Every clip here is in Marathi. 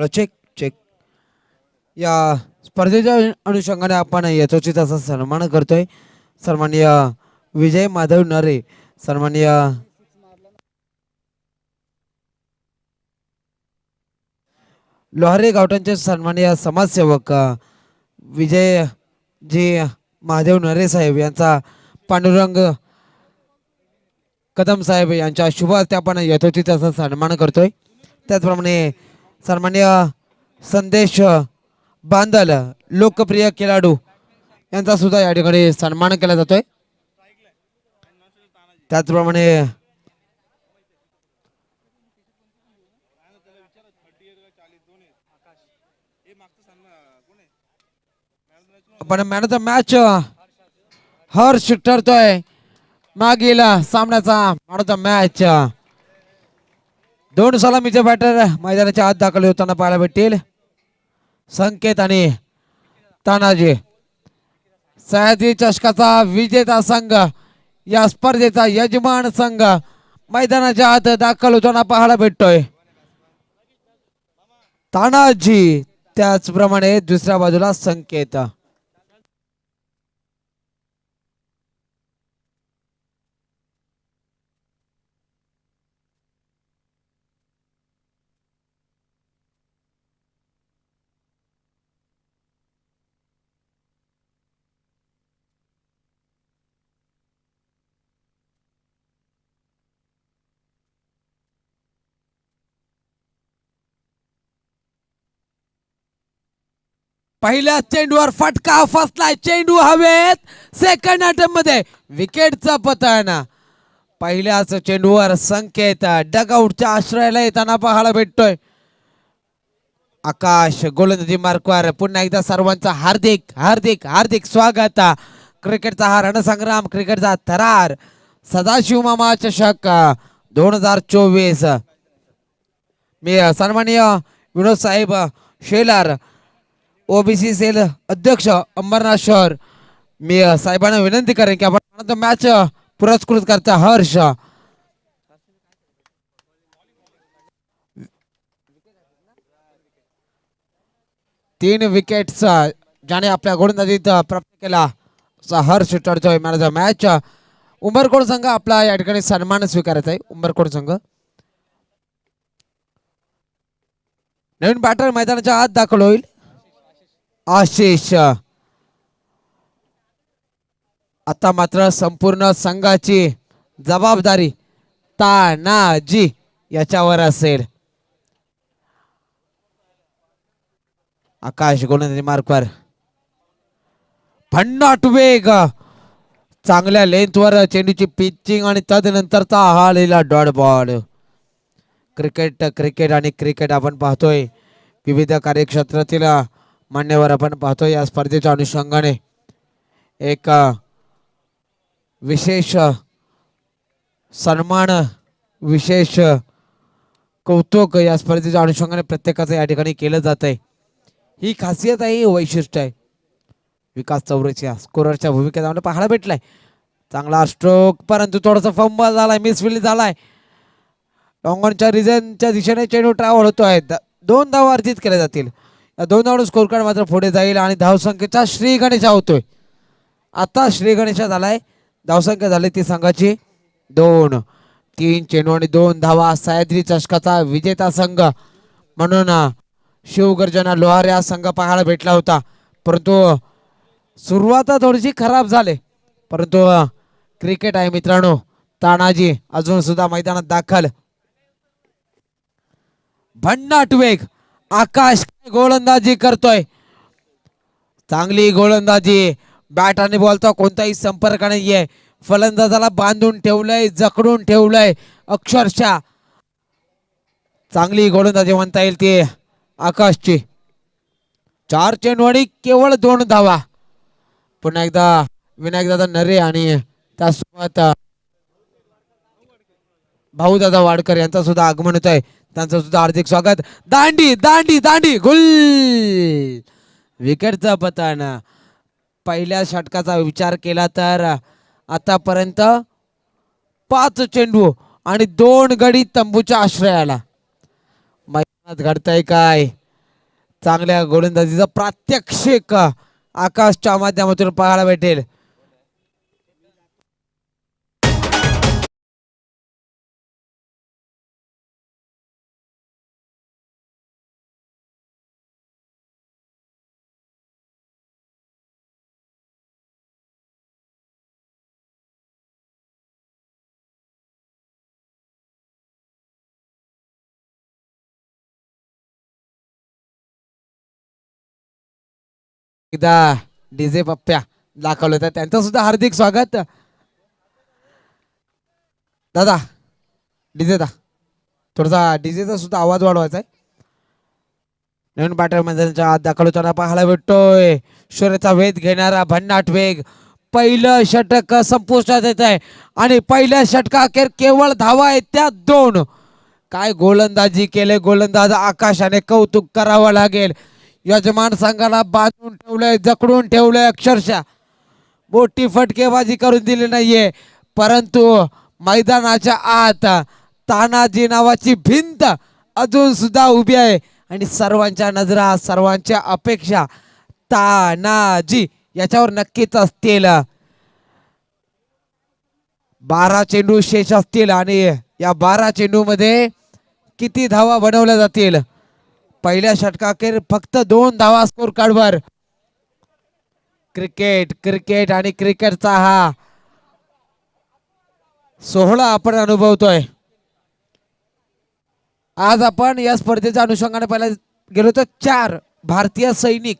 हॅलो चेक चेक या स्पर्धेच्या अनुषंगाने आपण यथोचित असा सन्मान करतोय. सन्मान्य विजय माधव नरे सन्मान्य लोहारे गावटांचे सन्मान्य समाजसेवक विजय जी महादेव नरे साहेब यांचा पांडुरंग कदम साहेब यांच्या शुभ हस्ते आपण यथोचित असा सन्मान करतोय. त्याचप्रमाणे सन्मान्य संदेश बांदल लोकप्रिय खेळाडू यांचा सुद्धा या ठिकाणी सन्मान केला जातोय. त्याचप्रमाणे पण man of the match Harsh ठरतोय. मागील सामन्याचा मॅन ऑफ द मॅच दोन सलामीचे बॅटर मैदानाच्या आत दाखल होताना पाहायला भेटतील. संकेत आणि तानाजी. सह्याद्री चषकाचा विजेता संघ या स्पर्धेचा यजमान संघ मैदानाच्या आत दाखल होताना पाहायला भेटतोय. तानाजी त्याचप्रमाणे दुसऱ्या बाजूला संकेत. पहिल्या चेंडूवर फटका फसलाय. चेंडू हवेत. सेकंड अटेम्पमध्ये विकेटचा पतन. पहिल्याच चेंडूवर संकेत. डगआउटच्या आश्रयाला येताना पाहायला भेटतोय. आकाश गोलंदाजी मार्कवर पुन्हा एकदा सर्वांचं हार्दिक हार्दिक हार्दिक स्वागत. क्रिकेटचा हा रणसंग्राम क्रिकेटचा थरार. सदाशिव मामा चषक. दोन हजार चोवीस. मी सन्माननीय विनोद साहेब शेलार. ओबीसी सेल अध्यक्ष अंबरनाथ शहर मी साहेबांना विनंती करेन की आपण मॅच पुरस्कृत करता. हर्ष. तीन विकेट्स ज्याने आपल्या गोलंदाजीत प्राप्त केला. असा Harsh टळतोय man of the match Umbarkod संघ आपला या ठिकाणी सन्मान स्वीकारायचा आहे. उंबरकोड संघ. नवीन बॅटर मैदानाच्या आत दाखल होईल. आशिष. आता मात्र संपूर्ण संघाची जबाबदारी तानाजी याच्यावर असेल. आकाश गोलंदाजी मार्कवर भन्नाट वेग. चांगल्या लेंथवर चेंडूची पिचिंग आणि तदनंतरचा हा आलेला डॉट बॉल क्रिकेट क्रिकेट आणि क्रिकेट आपण पाहतोय. विविध कार्यक्षेत्रातील मान्यवर आपण पाहतो या स्पर्धेच्या अनुषंगाने. एक विशेष सन्मान विशेष कौतुक या स्पर्धेच्या अनुषंगाने प्रत्येकाचं या ठिकाणी केलं जात आहे ही खासियत आहे ही वैशिष्ट्य आहे. विकास चौरेच्या स्कोरच्या भूमिकेत आम्हाला पाहायला भेटलाय. चांगला स्ट्रोक परंतु थोडासा फंबल झालाय मिसफिल्ड झालाय. डोंगरच्या रिझनच्या दिशेने चेंडू ट्रॅव्हल होतो द- दोन धावा अर्जित केल्या जातील. दोन धावून स्कोर कार्ड मात्र पुढे जाईल आणि धावसंख्येचा श्री गणेशा होतोय. आता श्री गणेशा झालाय. धावसंख्या झाली ती संघाची दोन. तीन चेंडू आणि दोन धावा. सह्याद्री चषकाचा विजेता संघ. म्हणून शिवगर्जना लोहार या संघ पाहायला भेटला होता. परंतु सुरुवात थोडीशी खराब झाली. परंतु क्रिकेट आहे मित्रांनो. तानाजी अजून सुद्धा मैदानात दाखल. भन्नाट वेग. आकाश गोलंदाजी करतोय. चांगली गोलंदाजी. बॅट आणि बॉलचा कोणताही संपर्क नाहीये. फलंदाजाला बांधून ठेवलंय जकडून ठेवलंय. अक्षरशः चांगली गोलंदाजी म्हणता येईल ती आकाशची. चार चेंडवाडी केवळ दोन धावा. पुन्हा एकदा विनायकदादा नरे आणि त्यासोबत भाऊ दादा वाडकर यांचं सुद्धा आगमन होत आहे. त्यांचं सुद्धा हार्दिक स्वागत. दांडी दांडी दांडी गुल! विकेटचा पतन. पहिल्या षटकाचा विचार केला तर आतापर्यंत पाच चेंडू आणि दोन गडी तंबूच्या आश्रयाला. मैदानात घडतंय काय? चांगल्या गोलंदाजीचं प्रात्यक्षिक आकाशच्या माध्यमातून पाहायला भेटेल. एकदा डीजे पप्प्या दाखवलं होतं. त्यांचं सुद्धा हार्दिक स्वागत. दादा डीजे दा. थोडासा डीजेचा सुद्धा आवाज वाढवायचा आहे. नवीन पाटील मैदानाच्या आत दाखल होताना पाहायला भेटतोय. शर्यचा वेध घेणारा भन्नाट वेग. पहिलं षटक संपुष्टात येत आहे. आणि पहिल्या षटका अखेर केवळ धावा आहेत त्या दोन. काय गोलंदाजी केले? गोलंदाज आकाशाने कौतुक करावं लागेल. यजमान संघाला बांधून ठेवलंय जकडून ठेवलंय अक्षरशः. मोठी फटकेबाजी करून दिली नाहीये. परंतु मैदानाच्या आत तानाजी नावाची भिंत अजून सुद्धा उभी आहे. आणि सर्वांच्या नजरा सर्वांच्या अपेक्षा तानाजी याच्यावर नक्कीच असतील. बारा चेंडू शेष असतील आणि या बारा चेंडू मध्ये किती धावा बनवल्या जातील? पहिल्या षटकाखेर फक्त दोन धावा स्कोर कार्डवर. क्रिकेट क्रिकेट आणि क्रिकेटचा हा सोहळा आपण अनुभवतोय. आज आपण या स्पर्धेच्या अनुषंगाने पाहायला गेलो तर चार भारतीय सैनिक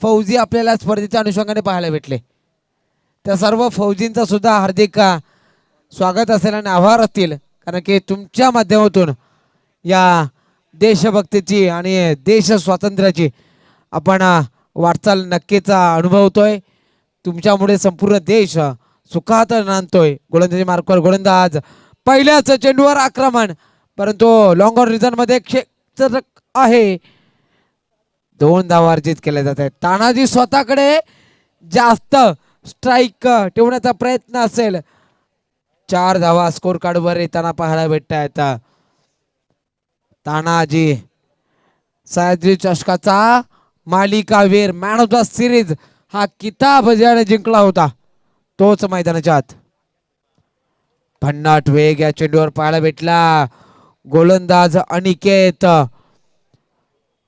फौजी आपल्याला स्पर्धेच्या अनुषंगाने पाहायला भेटले. त्या सर्व फौजींचा सुद्धा हार्दिक स्वागत असेल आणि आभार असतील. कारण की तुमच्या माध्यमातून या देशभक्तीची आणि देश स्वातंत्र्याची आपण वाटचाल नक्कीच अनुभवतोय. तुमच्यामुळे संपूर्ण देश सुखात नांदतोय गोलंदाजी मार्कवर गोलंदाज पहिल्याच चेंडूवर आक्रमण. परंतु लॉंग ऑन रिझनमध्ये क्षेत्र आहे. दोन धावा अर्जित केले जात आहेत. तानाजी स्वतःकडे जास्त स्ट्राईक ठेवण्याचा प्रयत्न असेल. चार धावा स्कोर कार्डवर येताना पाहायला भेटत आहेत तानाजी सह्याद्री चषकाचा मालिकावीर मॅन ऑफ द सिरीज हा किताब ज्याने जिंकला होता तोच मैदानाच्या आत. भन्नाट वेग या चेंडूवर पाहायला भेटला. गोलंदाज अनिकेत.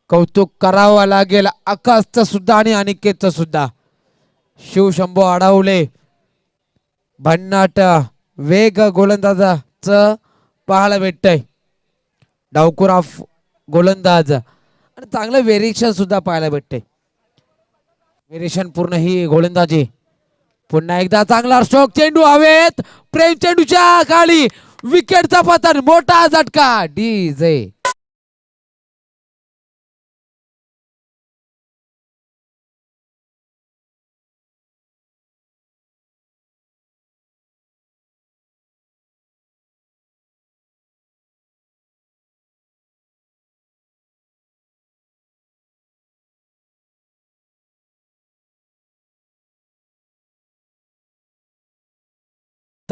कौतुक करावं लागेल आकाशचं सुद्धा आणि अनिकेतचं सुद्धा. शिवशंभू अडवले. भन्नाट वेग गोलंदाजाचं पाहायला भेटतंय. डावकुरा गोलंदाज. आणि चांगलं व्हेरिएशन सुद्धा पाहायला भेटते. व्हेरिएशन पूर्ण ही गोलंदाजी. पुन्हा एकदा चांगला स्ट्रोक चेंडू हवेत. प्रेम चेंडूच्या खाली विकेटचा पतन. मोठा झटका. डी जे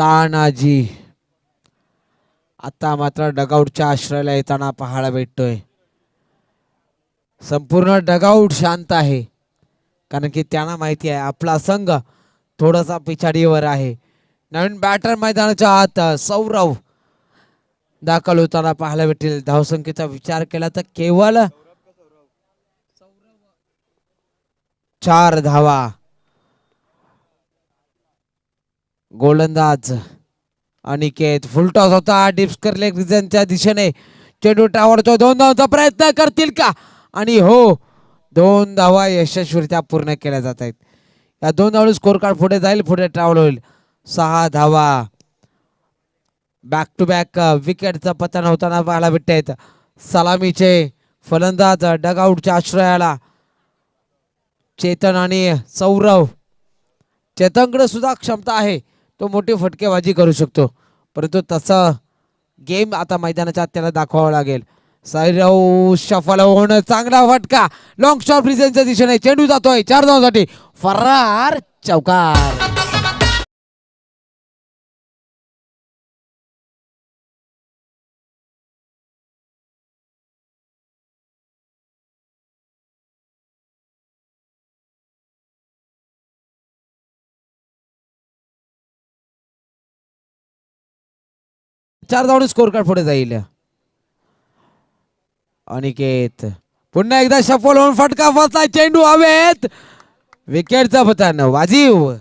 तानाजी आता मात्र डगआउटच्या आश्रयाला येताना पाहायला भेटतोय. संपूर्ण डगआउट शांत आहे. कारण की त्यांना माहिती आहे आपला संघ थोडासा पिछाडीवर आहे. नवीन बॅटर मैदानाच्या आत सौरव दाखल होताना पाहायला भेटेल. धावसंख्येचा विचार केला तर केवळ चार धावा. गोलंदाज. अनिकेत फुलटॉस होता डिप्सकर लेग रिजनच्या दिशेने. चेंडू टावरतो दोन धावांचा प्रयत्न करतील का? आणि हो दोन धावा यशस्वीरित्या पूर्ण केल्या जात आहेत या दोन धावून स्कोर कार्ड पुढे जाईल पुढे ट्रॅव्हल होईल. सहा धावा. बॅक टू बॅक विकेटचं पतन होताना पाहायला भेटत आहेत सलामीचे फलंदाज डगआउटच्या आश्रयाला. चेतन आणि सौरव. चेतनकडे सुद्धा क्षमता आहे. तो मोठी फटकेबाजी करू शकतो. परंतु तसं गेम आता मैदानाच्या त्याला दाखवावा लागेल. सैराव शफाला होणं चांगला फटका. लॉंग शॉट रिझनच्या दिशेने चेंडू जातोय. चार धावांसाठी. फरार चौकार. चार धावणे स्कोर कार्ड पुढे जाईल. अनिकेत पुन्हा एकदा सफल होऊन फटका फसला चेंडू हवेत. विकेटचा पतान वाजीव.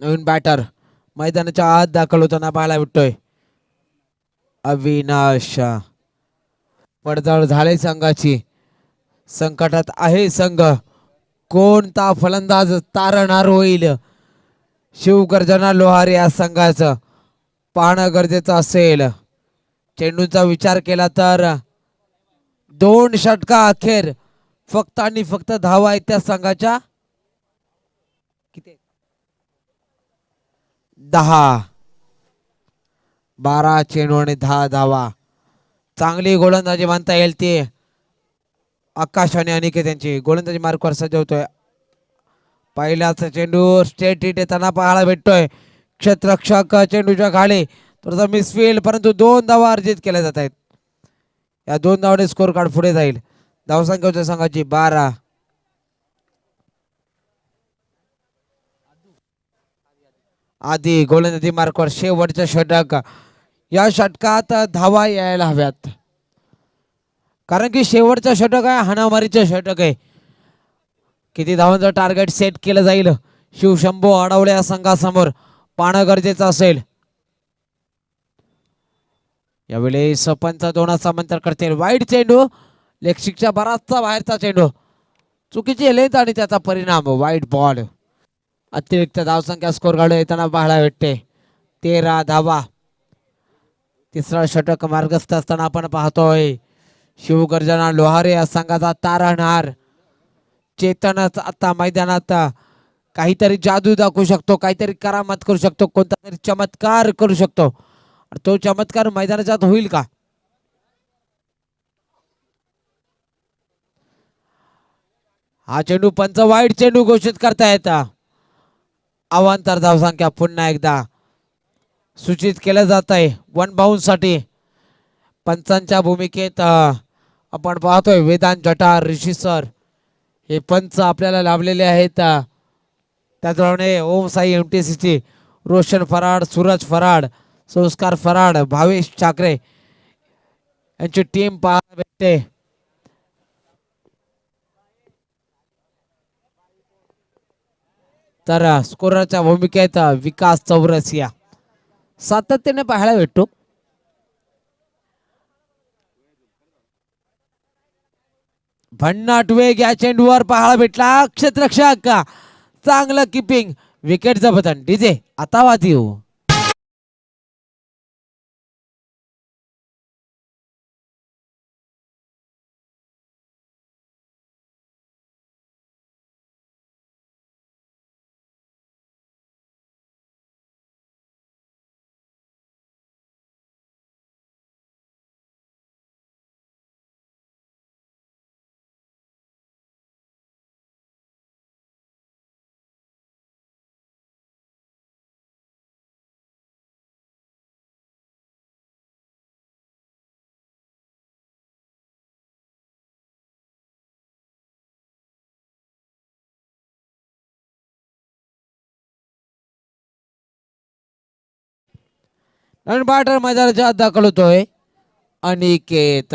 नवीन बॅटर मैदानाच्या आत दाखल होताना पाहायला भेटतोय. अविनाश. पडताळ झाले संघाची. संकटात आहे संघ. कोणता फलंदाज तारणार होईल? शिवगर्जना लोहार या संघाचं पाहणं गरजेचं असेल. चेंडूचा विचार केला तर दोन षटका अखेर फक्त आणि फक्त धावा आहेत त्या संघाच्या. किती? दहा बारा चेंडू आणि दहा धावा. चांगली गोलंदाजी मानता येईल ती. आकाशवाणी आणि अनिकेत यांची. गोलंदाजी मार्कवर सजवतोय. पहिल्याचा चेंडू स्टेट हिट येताना पाहायला भेटतोय. क्षेत्रक्षक चेंडूच्या खाली. थोडासा मिसफिल्ड परंतु दोन धावा अर्जित केल्या जात आहेत. या दोन धावाने स्कोर कार्ड पुढे जाईल. धावसंख्या होत्या संघाची बारा आधी गोलंदाजी मार्कवर शेवटचं षटक. या षटकात धावा यायला हव्यात. कारण की शेवटचं षटक आहे हाणामारीचं षटक आहे. किती धावांचं टार्गेट सेट केलं जाईल? शिवशंभू अडवले या संघासमोर. पाहणं गरजेचं असेल. यावेळी सपंच दोनाचा मंत्र करतील. वाईट चेंडू लेक्सिकच्या बराचसा बाहेरचा चेंडू. चुकीची लेंथ आणि त्याचा परिणाम. वाईट बॉल अतिरिक्त धावसंख्या स्कोर काढून येताना पाहायला भेटते तेरा धावा. तिसरा षटक मार्गस्थ असताना आपण पाहतोय शिवगर्जना लोहारे या संघाचा तारणहार चेतनच आता मैदानात काहीतरी जादू दाखवू शकतो काहीतरी करामत करू शकतो कोणता तरी चमत्कार करू शकतो. तो चमत्कार मैदानाच्या होईल का? हा चेंडू पंच वाईट चेंडू घोषित करता येता अवांतर धावसंख्या पुन्हा एकदा सूचित केलं जात आहे वन बाउन्ससाठी पंचांच्या भूमिकेत आपण पाहतोय वेदांत जटार ऋषी सर हे पंच आपल्याला लाभलेले आहेत. त्याचप्रमाणे ओम साई एम टी सीची रोशन फराड सूरज फराड संस्कार फराड भावेश ठाकरे यांची टीम पाहायला भेटते. तर स्कोरच्या भूमिकेत विकास चौरसिया सातत्याने पाहायला भेटतो भन्नाट वेग या चेंडूवर पाहायला भेटला. क्षेत्रक्षक चांगलं किपिंग विकेट पतन डीजे आता वादी हो नवीन मैदानाच्या आत दाखल होतोय. अनिकेत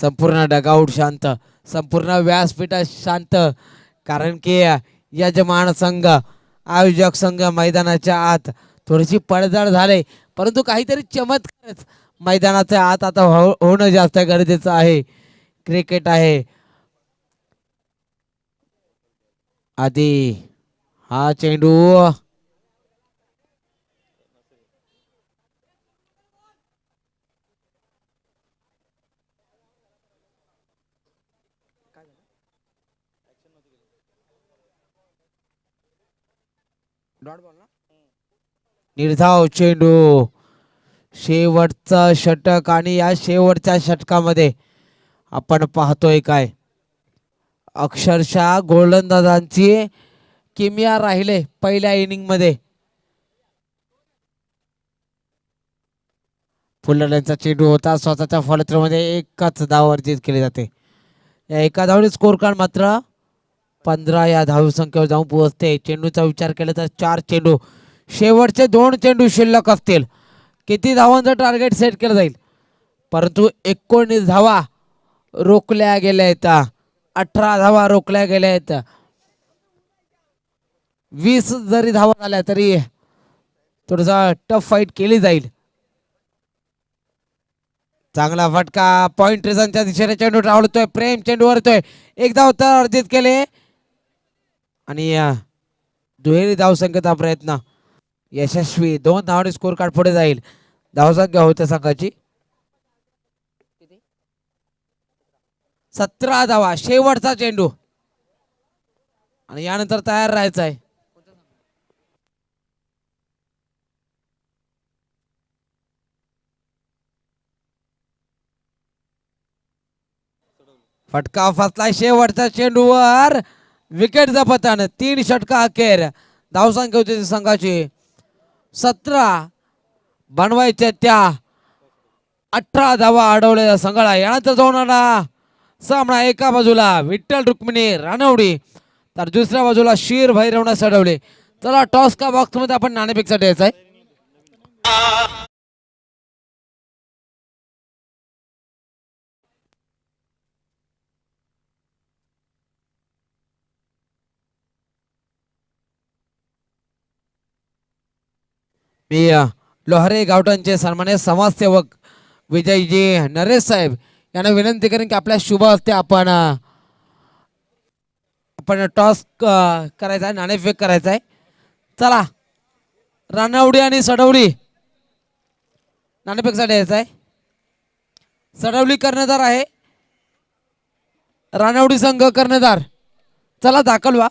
संपूर्ण डगआउट शांत संपूर्ण व्यासपीठात शांत. कारण की यजमान संघ आयोजक संघ मैदानाच्या आत थोडीशी पडझड झाले. परंतु काहीतरी चमत्कारच मैदानाच्या आत आता हो- होणं जास्त गरजेचं आहे. क्रिकेट आहे. आधी हा चेंडू. निर्धाव चेंडू. शेवटचा षटक आणि या शेवटच्या षटकामध्ये आपण पाहतोय काय? अक्षरशः गोलंदाजांची किमिया राहिले पहिल्या इनिंगमध्ये फुलरचा चेंडू होता. स्वतःच्या फलत्रमध्ये एकाच धाव अर्जित केली जाते. या एका धावने स्कोर कार्ड मात्र पंधरा या धाव संख्येवर जाऊन पोहोचते. चेंडूचा विचार केला तर चार चेंडू शेवटचे दोन चेंडू शिल्लक असतील. किती धावांचं टार्गेट सेट केलं जाईल? परंतु एकोणीस धावा रोखल्या गेल्या आहेत. अठरा धावा रोखल्या गेल्या आहेत. वीस जरी धावा झाल्या तरी थोडसा टफ फाईट केली जाईल. चांगला फटका पॉइंट रिझनच्या दिशेने चेंडू डावलतोय प्रेम चेंडू वरतोय. एक धाव तर अर्जित केले. आणि दुहेरी दुहेरी धावसंख्येचा प्रयत्न. यशस्वी. दोन धावांनी स्कोर कार्ड पुढे जाईल. धावसंख्या होत्या संघाची. सतरा धावा. शेवटचा चेंडू. आणि यानंतर तयार राहायचं आहे. फटका फसला शेवटच्या चेंडूवर. विकेट जपताना तीन षटका अखेर. धावसंख्या होती संघाची. सतरा बनवायच्या त्या. अठरा धावा अडवलेल्या संघाला यानंतर जाऊन आला सामना एका बाजूला विठ्ठल रुक्मिणी रानवडी. तर दुसऱ्या बाजूला शीर भैरवणा सडवले. चला टॉस का बॉक्समध्ये आपण नाणेपेक्षा द्यायचा आहे मी अ, लोहारे गावठाणचे सन्मान्य समाजसेवक विजयजी नरेश साहेब यांना विनंती करेन की आपल्या शुभ हस्ते आपण आपण टॉस करायचा आहे नाणेफेक करायचा आहे. चला रानावडी आणि सडवली. नाणेफेकसाठी यायचा आहे. सडवली कर्णधार आहे. रानावडी संघ कर्णधार. चला दाखल व्हा.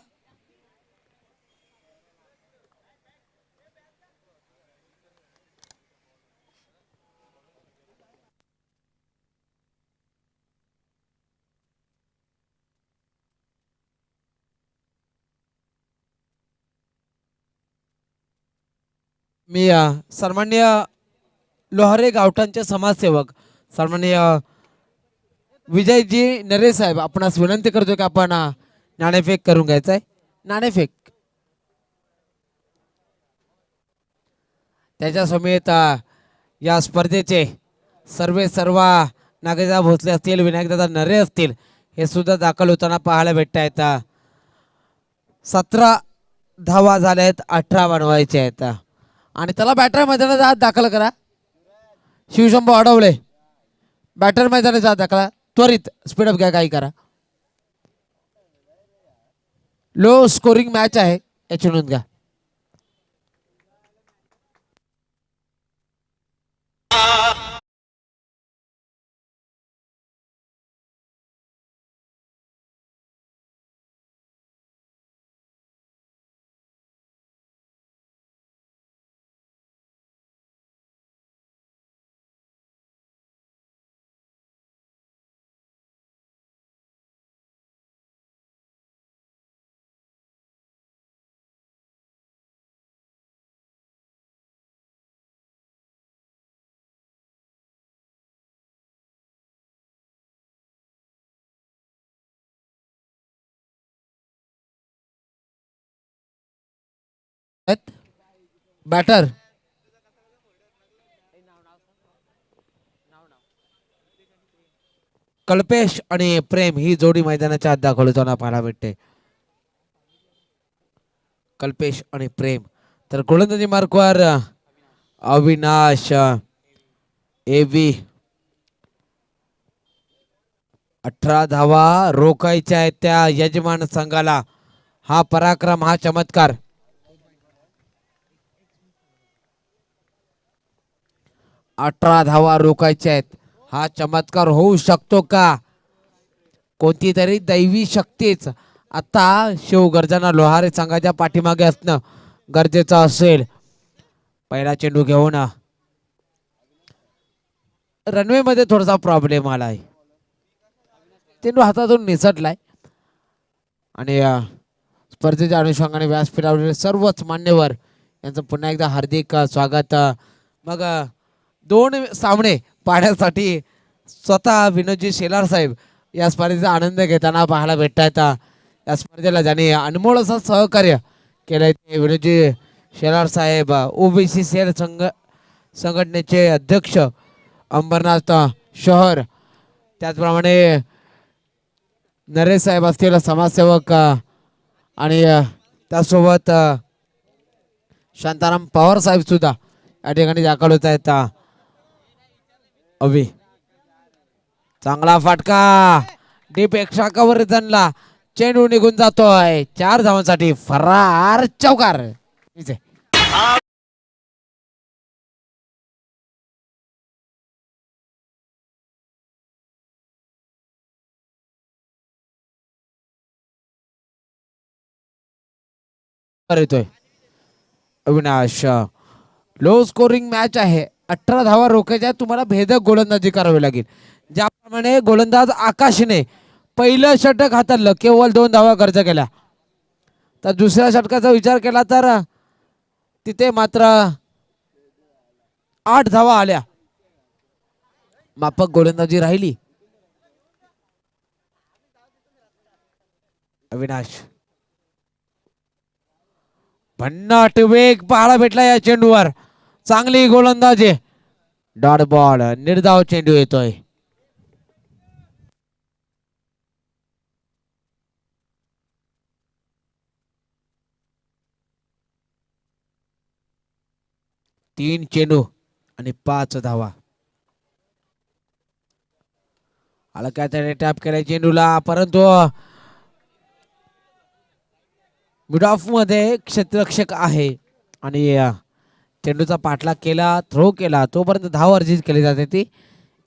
मी सन्मान्य लोहारे गावठांचे समाजसेवक सन्मान्य विजयजी नरे साहेब आपणास विनंती करतो की आपण नाणेफेक करून घ्यायचं आहे नाणेफेक. त्याच्या समेत या स्पर्धेचे सर्वे सर्व नागरिकदा भोसले असतील विनायकदादा नरे असतील हे सुद्धा दाखल होताना पाहायला भेटत आहेत सतरा धावा झाल्या आहेत अठरा बनवायचे आहेत. आणि त्याला बॅटर मैदानात आत दाखल करा. शिवशंभू अडवले. बॅटर मैदानाचा आत दाखला. त्वरित स्पीडअप घ्या काही करा. लो स्कोरिंग मॅच आहे. याची नोंद घ्या. बॅटर कल्पेश आणि प्रेम ही जोडी मैदानाच्या आत दाखल होताना पाहायला भेटते. कल्पेश आणि प्रेम. तर गोलंदाजी मार्कवर अविनाश एवी अठरा धावा रोखायच्या आहेत त्या यजमान संघाला. हा पराक्रम हा चमत्कार. अठरा धावा रोखायच्या आहेत. हा चमत्कार होऊ शकतो का? कोणती तरी दैवी शक्तीच. आता शिवगर्जना लोहारे संघाच्या पाठीमागे असणं गरजेचं असेल. पहिला चेंडू घेऊन रनवे मध्ये थोडासा प्रॉब्लेम आलाय. चेंडू हातातून निसटलाय. आणि स्पर्धेच्या अनुषंगाने व्यासपीठावरील सर्वच मान्यवर यांचं पुन्हा एकदा हार्दिक स्वागत मग दोन सामने पाहण्यासाठी स्वतः विनोदजी शेलार साहेब या स्पर्धेचा आनंद घेताना पाहायला भेटतायत. या स्पर्धेला ज्याने अनमोल असं सहकार्य केलंय ते विनोदजी शेलार साहेब. ओबीसी सेल संघ संघटनेचे अध्यक्ष अंबरनाथ शहर. त्याचप्रमाणे नरेश साहेब असतील समाजसेवक आणि त्यासोबत शांताराम पवार साहेब सुद्धा या ठिकाणी दाखल होत आहेत अभी चांगला फटका. डीप कवर रिझनला चेंडू निघून जातोय. चार धावांसाठी फरार चौकार. येतोय. अविनाश. लो स्कोरिंग मॅच आहे. अठरा धावा रोखायच्या तुम्हाला भेदक गोलंदाजी करावी लागेल. ज्याप्रमाणे गोलंदाज आकाशने पहिलं षटक हाताळलं केवळ दोन धावा खर्च केल्या. तर दुसऱ्या षटकाचा विचार केला तर तिथे मात्र आठ धावा आल्या. माफक गोलंदाजी राहिली. अविनाश. भन्नाट वेग पाहायला भेटला या चेंडूवर. चांगली गोलंदाजी. डॉट बॉल निर्धाव चेंडू येतोय. तीन चेंडू आणि पाच धावा. आला काय त्याने टॅप केलाय चेंडूला? परंतु मिड ऑफमध्ये क्षेत्ररक्षक आहे आणि चेंडूचा पाठलाग केला थ्रो केला तोपर्यंत धाव अर्जित केली जाते ती.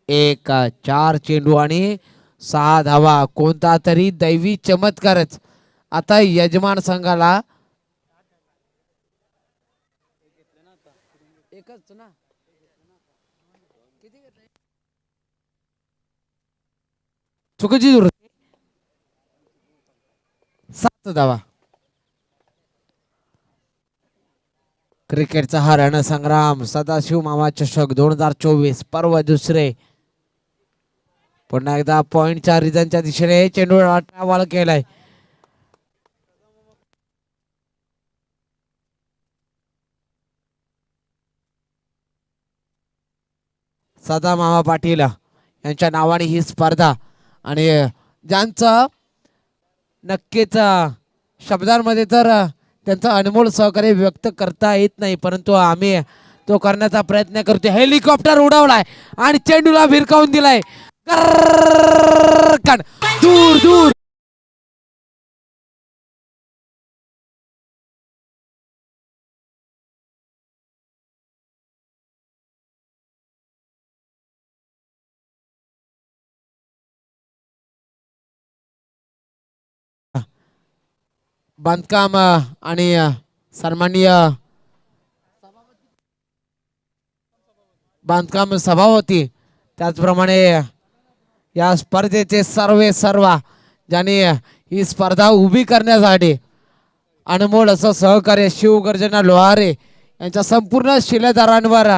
एक चार चेंडू आणि सहा धावा. कोणता तरी दैवी चमत्कारच. आता यजमान संघाला एकच ना. चुकीची दूर सात धावा. क्रिकेटचा हा रणसंग्राम सदाशिव मामा चषक दोन हजार चोवीस पर्व दुसरे. पुन्हा एकदा पॉईंटच्या रिझनच्या दिशेने चेंडू ट्रॅव्हल केलाय. सदा मामा पाटील यांच्या नावाने ही स्पर्धा आणि ज्यांचं नक्कीच शब्दांमध्ये तर त्यांचं अनमोल सहकार्य व्यक्त करता येत नाही परंतु आम्ही तो करण्याचा प्रयत्न करतोय. हेलिकॉप्टर उडवलाय आणि चेंडूला भिरकावून दिलाय. दूर दूर बांधकाम आणि सन्माननीय बांधकाम सभा होती त्याचप्रमाणे या स्पर्धेचे सर्वे सर्व ज्यांनी ही स्पर्धा उभी करण्यासाठी अनमोल असं सहकार्य शिवगर्जना लोहारे यांच्या संपूर्ण शिलेदारांवर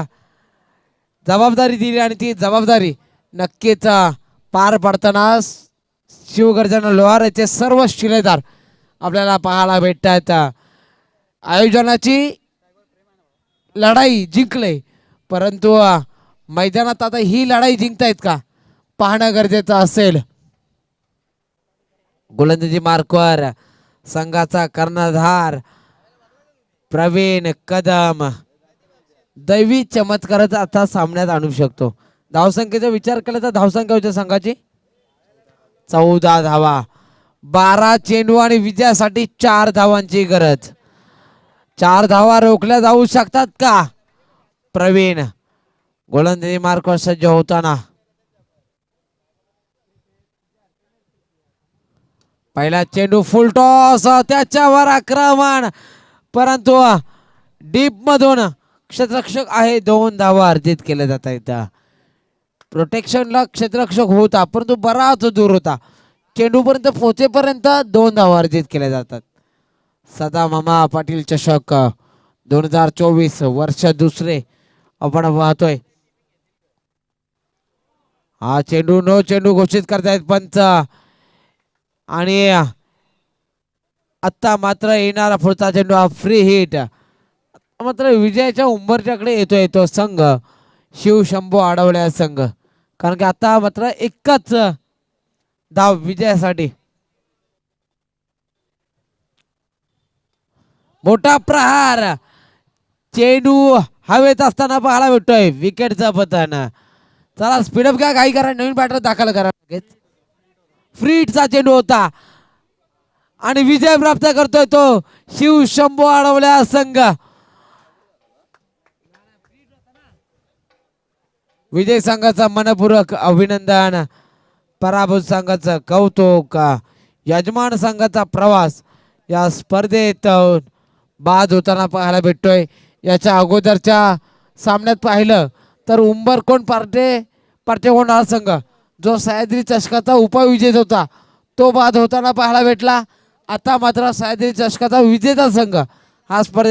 जबाबदारी दिली आणि ती जबाबदारी नक्कीच पार पडताना शिवगर्जना लोहारेचे सर्व शिलेदार आपल्याला पाहायला भेटतात आयोजनाची लढाई जिंकले. परंतु मैदानात आता ही लढाई जिंकतायत का? पाहणं गरजेचं असेल. गोलंदाजी मार्कवर संघाचा कर्णधार प्रवीण कदम. दैवी चमत्कारच आता सामन्यात आणू शकतो. धावसंख्येचा विचार केला तर धावसंख्या होत्या संघाची. चौदा धावा. बारा चेंडू आणि विजयासाठी चार धावांची गरज. चार धावा रोखल्या जाऊ शकतात का? प्रवीण गोलंदाजी मार्कवर सज्ज होताना. पहिला चेंडू फुलटॉस त्याच्यावर आक्रमण. परंतु डीप मधून क्षेत्रक्षक आहे दोन धावा अर्जित केल्या जात आहेत प्रोटेक्शनला क्षेत्रक्षक होता परंतु बराच दूर होता. चेंडूपर्यंत पोहोचेपर्यंत दोन धावा अर्जित केल्या जातात. सदा मामा पाटील चषक दोन हजार चोवीस वर्ष दुसरे आपण पाहतोय. हा चेंडू नो चेंडू घोषित करतायत पंच. आणि आत्ता मात्र येणारा पुढचा चेंडू हा फ्री हिट मात्र विजयाच्या उंबरच्याकडे येतोय तो संघ. शिव शंभू अडवल्या संघ. कारण की आता मात्र एकच धाव विजयासाठी. मोठा प्रहार. चेंडू हवेत असताना पाहायला भेटतोय. विकेटचा पतन चला स्पीडअप घ्या. काही करा. नवीन बॅटर दाखल करा लगेच. फ्रीटचा चेंडू होता. आणि विजय प्राप्त करतोय तो. शिव शंभू अडवल्या संघ. विजय संघाचा मनपूर्वक अभिनंदन. पराभूत संघाचं कौतुक यजमान संघाचा प्रवास या स्पर्धेत बाद होताना पाहायला भेटतोय. याच्या अगोदरच्या सामन्यात पाहिलं तर उंबरकोण पार्टे पार्टेकोण हा संघ. जो सह्याद्री चषकाचा उपविजेत होता तो बाद होताना पाहायला भेटला. आता मात्र सह्याद्री चषकाचा विजेता संघ हा स्पर्धेत